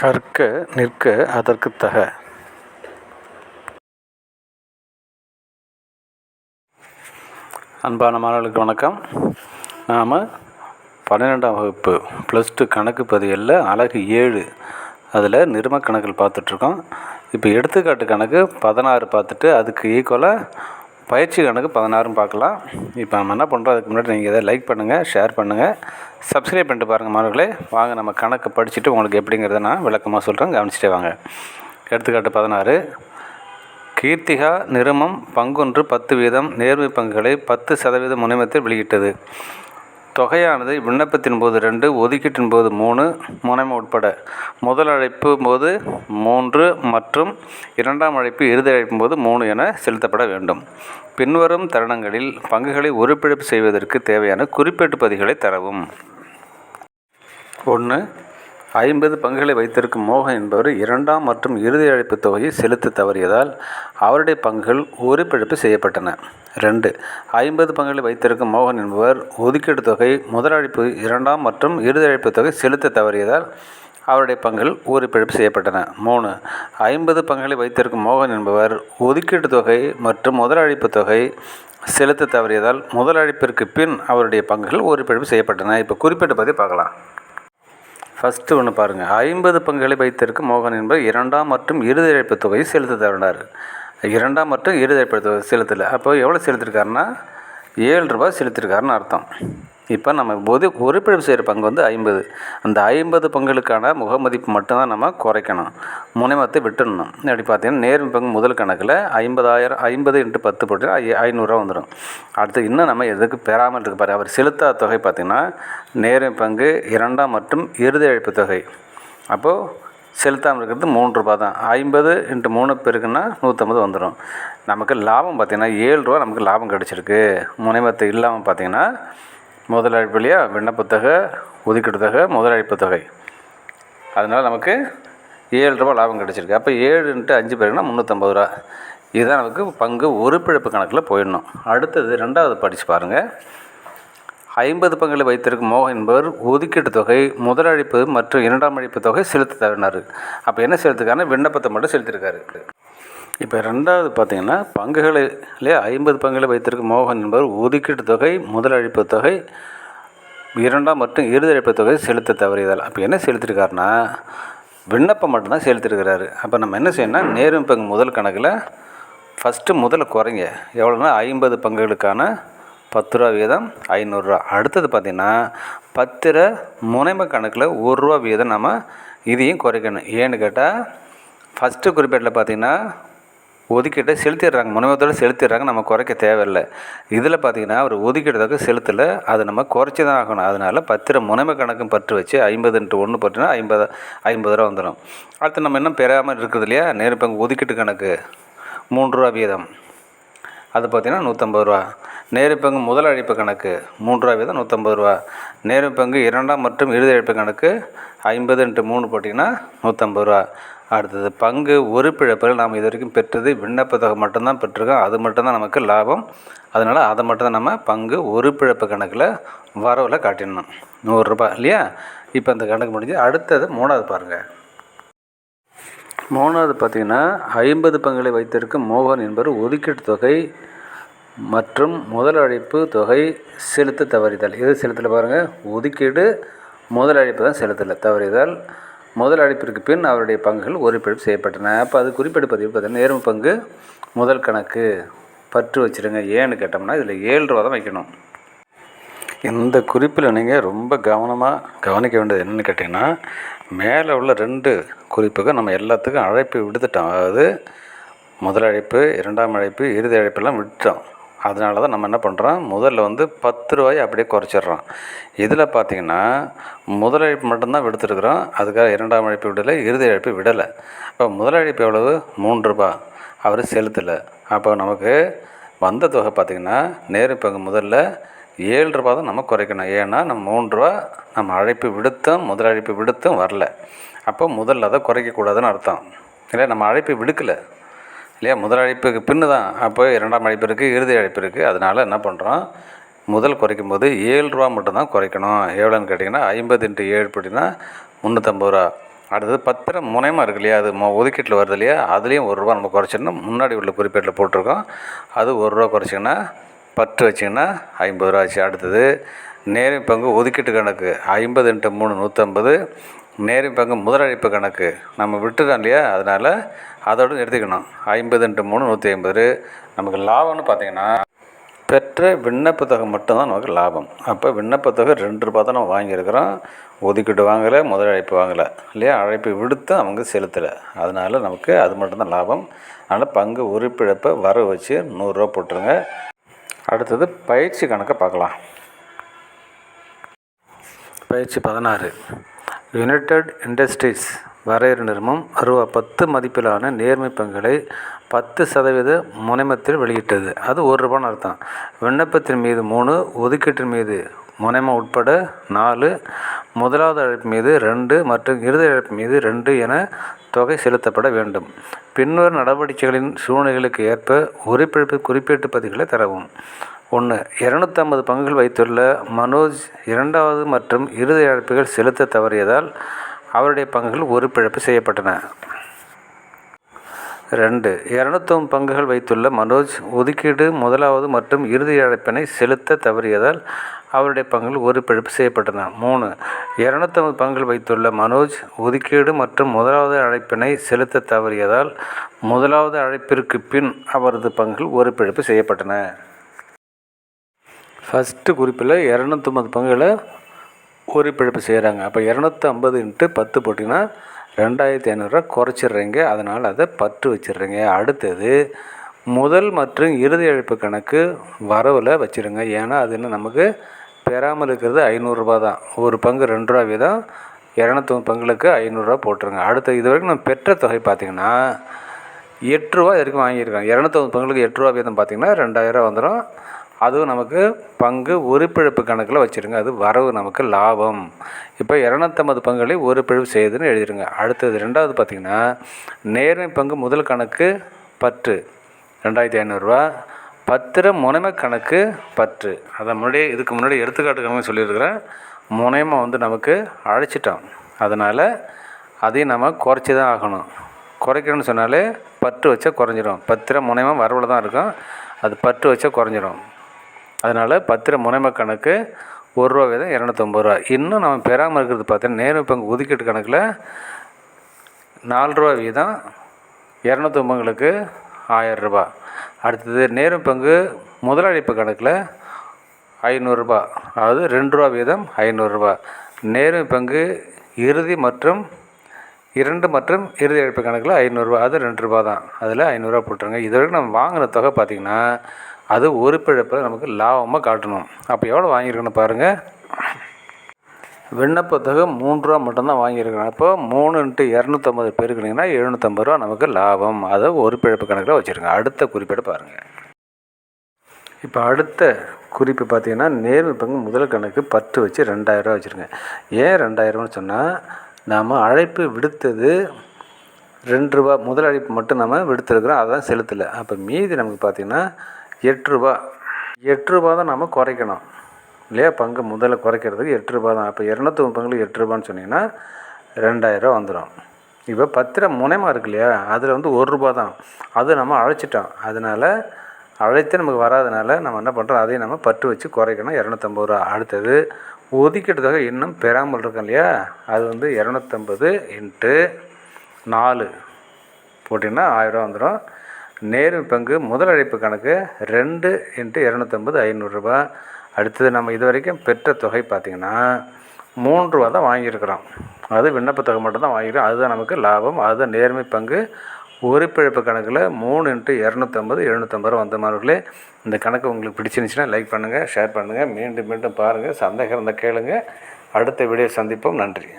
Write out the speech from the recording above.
கற்க நிற்க அதற்கு தக. அன்பான மாணவர்களுக்கு வணக்கம். நாம் பன்னிரெண்டாம் வகுப்பு ப்ளஸ் டூ கணக்கு பதிவில் அழகு ஏழு அதில் நிறும கணக்கில் பார்த்துட்ருக்கோம். இப்போ எடுத்துக்காட்டு கணக்கு பதினாறு பார்த்துட்டு அதுக்கு ஈக்குவலாக பயிற்சி கணக்கு பதினாறும் பார்க்கலாம். இப்போ நம்ம என்ன பண்ணுறோம் அதுக்கு முன்னாடி நீங்கள் இதை லைக் பண்ணுங்கள் ஷேர் பண்ணுங்கள் சப்ஸ்கிரைப் பண்ணிட்டு பாருங்கள் மாணவர்களே. வாங்க நம்ம கணக்கு படிச்சுட்டு உங்களுக்கு எப்படிங்கிறத நான் விளக்கமாக சொல்கிறேன் கவனிச்சிட்டே வாங்க. எடுத்துக்காட்டு பதினாறு. கீர்த்திகா நிறுமம் பங்கொன்று பத்து வீதம் நேர்மை பங்குகளை பத்து சதவீத முனைமத்தில் வெளியிட்டது. தொகையானது விண்ணப்பத்தின் போது ரெண்டு ஒதுக்கீட்டின் போது மூணு முனைமை உட்பட. முதல் அழைப்பு போது மூன்று மற்றும் இரண்டாம் அழைப்பு இறுதி அழைப்பின் போது மூணு என செலுத்தப்பட வேண்டும். பின்வரும் தருணங்களில் பங்குகளை ஒருப்பிழப்பு செய்வதற்கு தேவையான குறிப்பேட்டு பதிகளை தரவும். ஒன்று ஐம்பது பங்குகளை வைத்திருக்கும் மோகன் என்பவர் இரண்டாம் மற்றும் இறுதி அழைப்பு தொகையை செலுத்த தவறியதால் அவருடைய பங்குகள் ஒருப்பிழப்பு செய்யப்பட்டன. ரெண்டு. ஐம்பது பங்குகளை வைத்திருக்கும் மோகன் என்பவர் ஒதுக்கீடு தொகை முதல் இரண்டாம் மற்றும் இறுதழைப்பு தொகை செலுத்த தவறியதால் அவருடைய பங்குகள் உறுப்பிழப்பு செய்யப்பட்டன. மூணு. ஐம்பது பங்குகளை வைத்திருக்கும் மோகன் என்பவர் ஒதுக்கீட்டு தொகை மற்றும் முதல் தொகை செலுத்த தவறியதால் முதலழைப்பிற்கு பின் அவருடைய பங்குகள் உறுப்பிழப்பு செய்யப்பட்டன. இப்போ குறிப்பிட்ட பற்றி பார்க்கலாம். ஃபஸ்ட்டு ஒன்று பாருங்கள் ஐம்பது பங்குகளை வைத்திருக்கும் மோகன் என்பவர் இரண்டாம் மற்றும் இறுதியழிப்பு தொகையை செலுத்த தவறினார். இரண்டாம் மற்றும் இறுதி தொகை செலுத்தலை. அப்போ எவ்வளோ செலுத்திருக்காருன்னா ஏழு ரூபாய் செலுத்திருக்காருன்னு அர்த்தம். இப்போ நம்ம பொது உறுப்பிழப்பு செய்கிற பங்கு வந்து ஐம்பது. அந்த ஐம்பது பங்குகளுக்கான முகமதிப்பு மட்டும்தான் நம்ம குறைக்கணும். முனைமத்தை விட்டுடணும். அப்படி பார்த்தீங்கன்னா நேர்மை பங்கு முதல் கணக்கில் ஐம்பதாயிரம் ஐம்பது இன்ட்டு பத்து போட்டு ஐ ஐநூறுரூவா வந்துடும் அடுத்து இன்னும் நம்ம எதுக்கு பெறாமல் இருக்கு பாரு. அவர் செலுத்தாத தொகை பார்த்திங்கன்னா நேர்மை பங்கு இரண்டாம் மற்றும் இறுதி அழைப்பு தொகை. அப்போது செலுத்தாமல் இருக்கிறது மூணு ரூபா தான். ஐம்பது இன்ட்டு மூணு பேருக்குன்னா நூற்றம்பது வந்துடும் நமக்கு லாபம் பார்த்திங்கன்னா ஏழு ரூபா நமக்கு லாபம் கிடச்சிருக்கு. முனைவத்தை இல்லாமல் பார்த்திங்கன்னா முதல் அழைப்பு இல்லையா விண்ணப்ப தொகை ஒதுக்கீடு தொகை முதலாளிப்பு தொகை. அதனால் நமக்கு ஏழு ரூபா லாபம் கிடச்சிருக்கு. அப்போ ஏழு இன்ட்டு அஞ்சு பேருக்குன்னா முந்நூற்றம்பது ரூபா. இதுதான் நமக்கு பங்கு ஒரு பிழப்பு கணக்கில் போயிடணும். அடுத்தது ரெண்டாவது படித்து பாருங்கள் ஐம்பது பங்குகளை வைத்திருக்கும் மோகன் என்பவர் ஒதுக்கீட்டு தொகை முதல் அழைப்பு மற்றும் இரண்டாம் அழைப்பு தொகை செலுத்த தவறினார் அப்போ என்ன செலுத்துக்கான விண்ணப்பத்தை மட்டும் செலுத்திருக்காரு இப்போ ரெண்டாவது பார்த்தீங்கன்னா பங்குகளிலே ஐம்பது பங்குகளை வைத்திருக்கும் மோகன் என்பவர் ஒதுக்கீட்டு தொகை முதல் அழைப்பு தொகை இரண்டாம் மற்றும் இறுதி அழைப்பு தொகை செலுத்த தவறியதால். அப்போ என்ன செலுத்திருக்காருன்னா விண்ணப்பம் மட்டும்தான் செலுத்திருக்கிறாரு. அப்போ நம்ம என்ன செய்யணும்னா நேரும் பங்கு முதல் கணக்கில் ஃபஸ்ட்டு முதல்ல குறைங்க. எவ்வளோனா ஐம்பது பங்குகளுக்கான பத்து ரூபா வீதம் ஐநூறுரூவா. அடுத்தது பார்த்திங்கன்னா பத்திர முனைமை கணக்கில் ஒரு ரூபா வீதம் நம்ம இதையும் குறைக்கணும். ஏன்னு கேட்டால் ஃபஸ்ட்டு குறிப்பேட்டில் பார்த்திங்கன்னா ஒதுக்கீட்டை செலுத்திடுறாங்க. முனைவத்தோடு செலுத்திடுறாங்க. நம்ம குறைக்க தேவையில்லை. இதில் பார்த்திங்கன்னா அவர் ஒதுக்கீடுதாக செலுத்தலை. அதை நம்ம குறைச்சி தான் ஆகணும். அதனால் பத்திர முனைமை கணக்கும் பற்று வச்சு ஐம்பதுன்ட்டு ஒன்று பற்றுனா ஐம்பது ஐம்பது ரூபா வந்துடும் அடுத்து நம்ம இன்னும் பெறாமல் இருக்குது இல்லையா? நேரு பங்கு ஒதுக்கீட்டு கணக்கு. மூன்று ரூபா வீதம். அது பார்த்திங்கன்னா நூற்றம்பது ரூபா. நேரு பங்கு முதல் அழைப்பு கணக்கு மூன்று ரூபா வீதம் நூற்றம்பது ரூபா. நேரு பங்கு இரண்டாம் மற்றும் இறுதி அழைப்பு கணக்கு ஐம்பது இன்ட்டு மூணு போட்டிங்கன்னா நூற்றம்பது ரூபா. அடுத்தது பங்கு உறுப்பிழப்பில் நாம் இது வரைக்கும் பெற்றது விண்ணப்ப தொகை மட்டும்தான் பெற்றிருக்கோம். அது மட்டும்தான் நமக்கு லாபம். அதனால் அதை மட்டும்தான் நம்ம பங்கு உறுப்பிழப்பு கணக்கில் வரவில் காட்டிடணும். நூறுரூபா இல்லையா? இப்போ அந்த கணக்கு முடிஞ்சு அடுத்தது மூணாவது பாருங்கள் மூணாவது பார்த்திங்கன்னா ஐம்பது பங்குகளை வைத்திருக்கும் மோகன் என்பவர் ஒதுக்கீட்டு தொகை மற்றும் முதலழைப்பு தொகை செலுத்த தவறிதல். எது செலுத்தலை பாருங்கள் ஒதுக்கீடு முதலழைப்பு தான் செலுத்தலை தவறிதல். முதலழைப்பிற்கு பின் அவருடைய பங்குகள் ஒருப்பிழப்பு செய்யப்பட்டன. அப்போ அது குறிப்பிட்ட பதிவு பார்த்தீங்கன்னா நேர்ம பங்கு முதல் கணக்கு. பற்று வச்சுருங்க. ஏன்னு கேட்டோம்னா இதில் ஏழு ரூபா தான் வைக்கணும். இந்த குறிப்பில் நீங்கள் ரொம்ப கவனமாக கவனிக்க வேண்டியது என்னென்னு கேட்டிங்கன்னா மேலே உள்ள ரெண்டு குறிப்புக்கு நம்ம எல்லாத்துக்கும் அழைப்பு விடுத்துட்டோம். அதாவது முதல் அழைப்பு இரண்டாம் அழைப்பு இறுதி அழைப்பெல்லாம் விட்டுட்டோம். அதனால தான் நம்ம என்ன பண்ணுறோம் முதல்ல வந்து பத்து ரூபாயை அப்படியே குறைச்சிட்றோம். இதில் பார்த்தீங்கன்னா முதல் அழைப்பு மட்டும்தான் விடுத்துருக்குறோம். அதுக்காக இரண்டாம் அழைப்பு விடலை இறுதி அழைப்பு விடலை. இப்போ முதல் அழைப்பு எவ்வளவு? மூன்று ரூபா. அவர் செலுத்தலை. அப்போ நமக்கு வந்த தொகை பார்த்திங்கன்னா நேரு இப்போ முதல்ல ஏழு ரூபா தான் நம்ம குறைக்கணும். ஏன்னா நம்ம மூணு ரூபா நம்ம அழைப்பு விடுத்தும் முதல் அழைப்பு விடுத்தும் வரல. அப்போ முதல்ல அதை குறைக்கக்கூடாதுன்னு அர்த்தம். இல்லை நம்ம அழைப்பு விடுக்கலை. இல்லையா? முதல் அழைப்புக்கு பின்னு தான் அப்போ இரண்டாம் அழைப்பு இருக்குது இறுதி அழைப்பு இருக்குது அதனால் என்ன பண்ணுறோம் முதல் குறைக்கும் போது ஏழு ரூபா மட்டும்தான் குறைக்கணும். எவ்வளோன்னு கேட்டிங்கன்னா ஐம்பது இன்ட்டு ஏழு அப்படின்னா முந்நூற்றம்பது ரூபா. அடுத்தது பத்திரம் முனையமாக இருக்கு இல்லையா? அது மொ- ஒதுக்கீட்டில் வருது இல்லையா? அதுலேயும் ஒரு ரூபா நம்ம குறைச்சிடணும். முன்னாடி உள்ள குறிப்பேட்டில் போட்டிருக்கோம். அது ஒரு ரூபா குறைச்சிங்கன்னா பத்து வச்சிங்கன்னா ஐம்பது ரூபா ஆச்சு அடுத்தது நேரம் பங்கு ஒதுக்கீட்டு கணக்கு ஐம்பது இன்ட்டு மூணு நூற்றம்பது நேரம் பங்கு முதலழைப்பு கணக்கு நம்ம விட்டுறோம் இல்லையா? அதனால் அதோடு நிறுத்திக்கணும். ஐம்பது இன்ட்டு மூணு நூற்றி ஐம்பது நமக்கு லாபம்னு பார்த்தீங்கன்னா பெற்ற விண்ணப்ப தொகை மட்டும்தான் நமக்கு லாபம். அப்போ விண்ணப்ப தொகை ரெண்டு ரூபா தான் நம்ம வாங்கியிருக்கிறோம். ஒதுக்கீட்டு வாங்கலை முதலழைப்பு வாங்கலை இல்லையா? அழைப்பு விடுத்து அவங்க செலுத்தலை. அதனால் நமக்கு அது மட்டும்தான் லாபம். அதனால் பங்கு உறுப்பிழப்பை வர வச்சு நூறுரூவா போட்டுருங்க. அடுத்தது பயிற்சி கணக்கை பார்க்கலாம். பயிற்சி பதினாறு. யுனைடெட் இண்டஸ்ட்ரீஸ் வரையறு நிறுவனம் ரூபா பத்து மதிப்பிலான நேர்மை பங்குகளை பத்து சதவீத முனைமத்தில் வெளியிட்டது. அது ஒரு ரூபான்னு அர்த்தம். விண்ணப்பத்தின் மீது மூணு ஒதுக்கீட்டின் மீது முனைமம் உட்பட நாலு முதலாவது அழைப்பு மீது ரெண்டு மற்றும் இறுதி அழைப்பு மீது ரெண்டு என தொகை செலுத்தப்பட வேண்டும். பின்வரும் நடவடிக்கைகளின் சூழ்நிலைகளுக்கு ஏற்ப உறுப்பிழப்பு குறிப்பீட்டு பதிவுகளை தரவும். ஒன்று இரநூத்தம்பது பங்குகள் வைத்துள்ள மனோஜ் இரண்டாவது மற்றும் இறுதி அழைப்புகள் செலுத்த தவறியதால் அவருடைய பங்குகள் உறுப்பிழப்பு செய்யப்பட்டன. ரெண்டு இரநூத்தொம்பது பங்குகள் வைத்துள்ள மனோஜ் ஒதுக்கீடு முதலாவது மற்றும் இறுதி அழைப்பினை செலுத்த தவறியதால் அவருடைய பங்குகள் பிழப்பு செய்யப்பட்டன. மூணு இரநூத்தம்பது பங்குகள் வைத்துள்ள மனோஜ் ஒதுக்கீடு மற்றும் முதலாவது அழைப்பினை செலுத்த தவறியதால் முதலாவது அழைப்பிற்கு பின் அவரது பங்குகள் பிழப்பு செய்யப்பட்டன. ஃபஸ்ட்டு குறிப்பில் இரநூத்தொம்பது பங்குகளை உறுப்பிழப்பு செய்கிறாங்க அப்போ இரநூத்தி ஐம்பது இன்ட்டு பத்து போட்டிங்கன்னா ரெண்டாயிரத்தி ஐநூறுரூவா குறைச்சிட்றீங்க. அதனால் அதை பற்று வச்சிடுறீங்க. அடுத்தது முதல் மற்றும் இறுதி இழப்பு கணக்கு வரவில் வச்சுருங்க ஏன்னா அது என்ன நமக்கு பெறாமல் இருக்கிறது ஐநூறுரூபா தான். ஒரு பங்கு ரெண்டு ரூபா வீதம் இரநூத்தொம்பது பங்குகளுக்கு ஐநூறுரூவா போட்டுருங்க. அடுத்து இது வரைக்கும் நம்ம பெற்ற தொகை பார்த்திங்கன்னா எட்டு ரூபா இது வரைக்கும் வாங்கியிருக்கோம் இரநூத்தொம்பது பங்குகளுக்கு எட்டு ரூபா வீதம் பார்த்திங்கன்னா ரெண்டாயிரம் வந்துடும் அதுவும் நமக்கு பங்கு உறுப்பிழப்பு கணக்கில் வச்சுருங்க. அது வரவு நமக்கு லாபம். இப்போ இரநூத்தம்பது பங்குகளை உறுப்பிழப்பு செய்யுதுன்னு எழுதிடுங்க அடுத்தது ரெண்டாவது பார்த்திங்கன்னா நேர்மை பங்கு முதல் கணக்கு பற்று ரெண்டாயிரத்தி ஐநூறுரூவா பத்திர முனைமை கணக்கு பற்று. அதை முன்னாடியே இதுக்கு முன்னாடி எடுத்துக்காட்டு கணக்கு சொல்லியிருக்கிறேன் முனைமை வந்து நமக்கு அழைச்சிட்டோம். அதனால் அதையும் நம்ம குறைச்சி தான் ஆகணும். குறைக்கணும்னு சொன்னாலே பற்று வச்சா குறைஞ்சிரும். பத்திரம் முனைமை வரவில் தான் இருக்கும். அது பற்று வச்சா குறைஞ்சிரும். அதனால் பத்திர முனைமை கணக்கு ஒரு ரூபா வீதம் இரநூத்தொம்பது ரூபா. இன்னும் நம்ம பெறாமல் இருக்கிறது பார்த்தீங்கன்னா நேரம் பங்கு ஒதுக்கீட்டு கணக்கில் நாலு ரூபா வீதம் இரநூத்தொம்பங்களுக்கு ஆயரூபா அடுத்தது நேரும் பங்கு முதலாளிப்பு கணக்கில் ஐநூறுரூபா அதாவது ரெண்டு ரூபா வீதம் ஐநூறுரூபா நேரும் பங்கு இறுதி மற்றும் இரண்டு மற்றும் இறுதி அழைப்பு கணக்கில் ஐநூறுரூவா அது ரெண்டு ரூபா தான். அதில் ஐநூறுரூவா போட்டுருங்க இது வரைக்கும் நம்ம வாங்கின தொகை பார்த்திங்கன்னா அது ஒரு பிழப்பில் நமக்கு லாபமாக காட்டணும். அப்போ எவ்வளோ வாங்கியிருக்கணும் பாருங்கள் விண்ணப்பத்தகம் தொகை மூணு ரூபா மட்டும்தான் வாங்கியிருக்கணும் அப்போ மூணு இன்ட்டு இரநூத்தம்பது பேருக்குனிங்கன்னா எழுநூற்றம்பது ரூபா நமக்கு லாபம். அதை ஒரு பிழப்பு கணக்கில் வச்சுருங்க. அடுத்த குறிப்பீடு பாருங்கள் இப்போ அடுத்த குறிப்பு பார்த்தீங்கன்னா நேர்மை பங்கு முதல் கணக்கு பத்து வச்சு ரெண்டாயிரரூவா வச்சுருங்க. ஏன் ரெண்டாயிரம்னு சொன்னால் நாம் அழைப்பு விடுத்தது ரெண்டு ரூபா முதல் அழைப்பு மட்டும் நம்ம விடுத்திருக்கிறோம். அதான் செலுத்தலை. அப்போ மீதி நமக்கு பார்த்திங்கன்னா எட்டு ரூபா. எட்டு ரூபா தான் நம்ம குறைக்கணும். இல்லையா? பங்கு முதல்ல குறைக்கிறதுக்கு எட்டு ரூபா தான். அப்போ இரநூத்தி பங்குல எட்டு ரூபான்னு சொன்னீங்கன்னா ரெண்டாயிரரூவா வந்துடும் இப்போ பத்திரம் முனைமா இருக்கு இல்லையா? அதில் வந்து ஒரு ரூபா தான். அது நம்ம அழைச்சிட்டோம். அதனால் அழைத்து நமக்கு வராதனால நம்ம என்ன பண்ணுறோம் அதையும் நம்ம பட்டு வச்சு குறைக்கணும். இரநூத்தம்பது ரூபா. அடுத்தது ஒதுக்கீட்டு தொகை இன்னும் பெறாமல் இருக்கோம் இல்லையா? அது வந்து இரநூத்தம்பது இன்ட்டு நாலு. போட்டிங்கன்னா ஆயிரரூவா வந்துடும் நேர்மை பங்கு முதல் அழைப்பு கணக்கு ரெண்டு இன்ட்டு இரநூத்தம்பது ஐநூறுரூபா அடுத்தது நம்ம இது வரைக்கும் பெற்ற தொகை பார்த்திங்கன்னா மூன்று ரூபா தான் வாங்கியிருக்கிறோம். அது விண்ணப்ப தொகை மட்டும் தான் வாங்கிக்கிறோம் அதுதான் நமக்கு லாபம். அதுதான் நேர்மை பங்கு. உறுப்பிழப்பு கணக்கில் மூணு இன்ட்டு இரநூத்தம்பது எழுநூத்தம்பது ரூபா வந்த மாணவர்களே இந்த கணக்கு உங்களுக்கு பிடிச்சிருந்துச்சுன்னா லைக் பண்ணுங்கள் ஷேர் பண்ணுங்கள் மீண்டும் மீண்டும் பாருங்கள் சந்தேகம் இருந்தால் கேளுங்கள் அடுத்த வீடியோ சந்திப்போம். நன்றி.